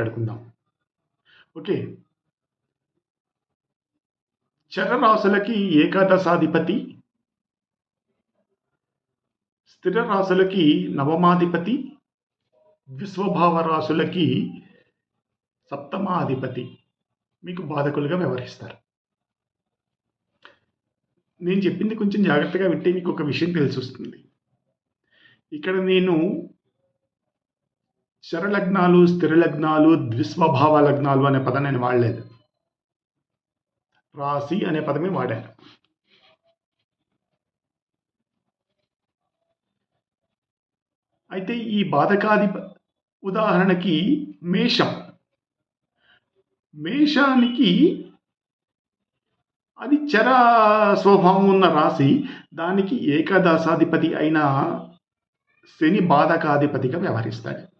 మాట్లాడుకుందాం. ఓకే. చరరాశులకి ఏకాదశాధిపతి స్థిర రాశులకి నవమాధిపతి విశ్వభావ రాశులకి సప్తమాధిపతి. మీకు బాధకులుగా వ్యవహరిస్తారు. నేను చెప్పింది కొంచెం జాగ్రత్తగా వింటే మీకు ఒక విషయం తెలిసి వస్తుంది ఇక్కడ నేను శరలగ్నాలు స్థిర లగ్నాలు ద్విస్వభావ లగ్నాలు అనే పదం నేను వాడలేదు. రాశి అనే పదమే వాడాను. అయితే ఈ బాధకాది ఉదాహరణకి మేషం. మేషానికి అది చర స్వభావం ఉన్న రాశి దానికి ఏకాదశాధిపతి అయిన శని బాధకాధిపతిగా వ్యవహరిస్తాడు.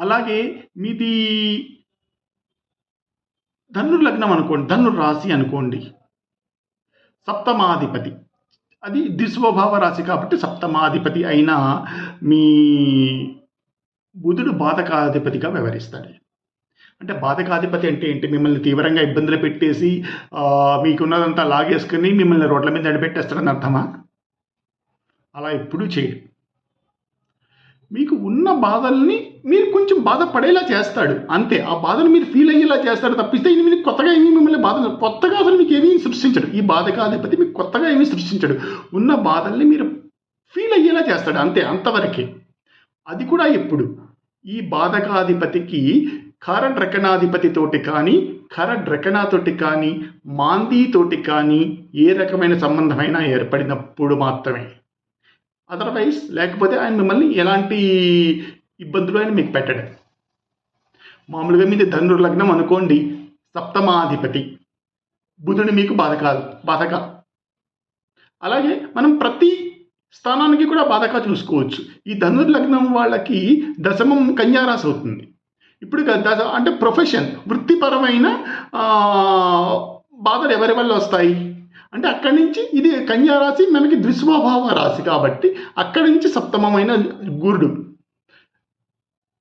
అలాగే మీది ధనుర్లగ్నం లగ్నం అనుకోండి ధను రాశి అనుకోండి. సప్తమాధిపతి. అది దిస్వభావ రాశి కాబట్టి సప్తమాధిపతి అయిన మీ బుధుడు బాధకాధిపతిగా వ్యవహరిస్తాడు. అంటే బాధకాధిపతి అంటే ఏంటి? మిమ్మల్ని తీవ్రంగా ఇబ్బందులు పెట్టేసి మీకున్నదంతా లాగేసుకుని మిమ్మల్ని రోడ్ల మీద నడిపెట్టేస్తాడని అర్థమా? అలా ఎప్పుడూ చేయడు. మీకు ఉన్న బాధల్ని మీరు కొంచెం బాధపడేలా చేస్తాడు. అంతే. ఆ బాధను మీరు ఫీల్ అయ్యేలా చేస్తాడు తప్పిస్తే ఇది మీకు కొత్తగా ఏమీ మిమ్మల్ని బాధ కొత్తగా అసలు మీకు ఏమీ సృష్టించడు. ఈ బాధకాధిపతి మీకు కొత్తగా ఏమీ సృష్టించడు. ఉన్న బాధల్ని మీరు ఫీల్ అయ్యేలా చేస్తాడు. అంతే. అంతవరకే. అది కూడా ఎప్పుడు? ఈ బాధకాధిపతికి తోటి కానీ కరడ్రకణాతోటి కానీ మాందీతోటి కానీ ఏ రకమైన సంబంధమైనా ఏర్పడినప్పుడు మాత్రమే. అదర్వైజ్ లేకపోతే ఆయన మిమ్మల్ని ఎలాంటి ఇబ్బందులు ఆయన మీకు పెట్టడం. మామూలుగా మీది ధనుర్ లగ్నం అనుకోండి సప్తమాధిపతి. బుధుడు మీకు బాధక బాధక అలాగే మనం ప్రతి స్థానానికి కూడా బాధక చూసుకోవచ్చు. ఈ ధనుర్లగ్నం వాళ్ళకి దశమం కన్యారాశి అవుతుంది. ఇప్పుడు దశ అంటే ప్రొఫెషన్ వృత్తిపరమైన బాధలు ఎవరి వల్ల వస్తాయి? అంటే అక్కడి నుంచి ఇది కన్యారాశి మనకి ద్విస్వభావ రాశి కాబట్టి అక్కడి నుంచి సప్తమమైన గురుడు.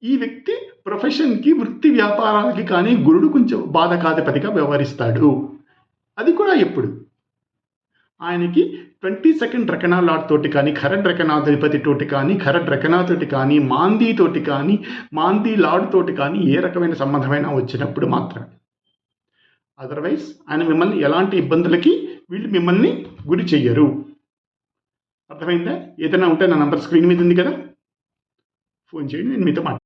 ఈ వ్యక్తి ప్రొఫెషన్కి వృత్తి వ్యాపారాలకి కానీ గురుడు కొంచెం బాధకాధిపతిగా వ్యవహరిస్తాడు. అది కూడా ఎప్పుడు? ఆయనకి ట్వంటీ సెకండ్ తోటి కానీ ఖరడ్ తోటి కానీ ఖరడ్ తోటి కానీ మాందీతోటి కానీ మాందీ లాడ్ తోటి కానీ ఏ రకమైన సంబంధమైనా వచ్చినప్పుడు మాత్రమే. అదర్వైజ్ ఆయన మిమ్మల్ని ఎలాంటి ఇబ్బందులకి వీళ్ళు మిమ్మల్ని గురి చెయ్యరు. అర్థమైందా? ఏదైనా ఉంటే నా నంబర్ స్క్రీన్ మీద ఉంది కదా? ఫోన్ చేయండి నేను మీతో మాట్లాడు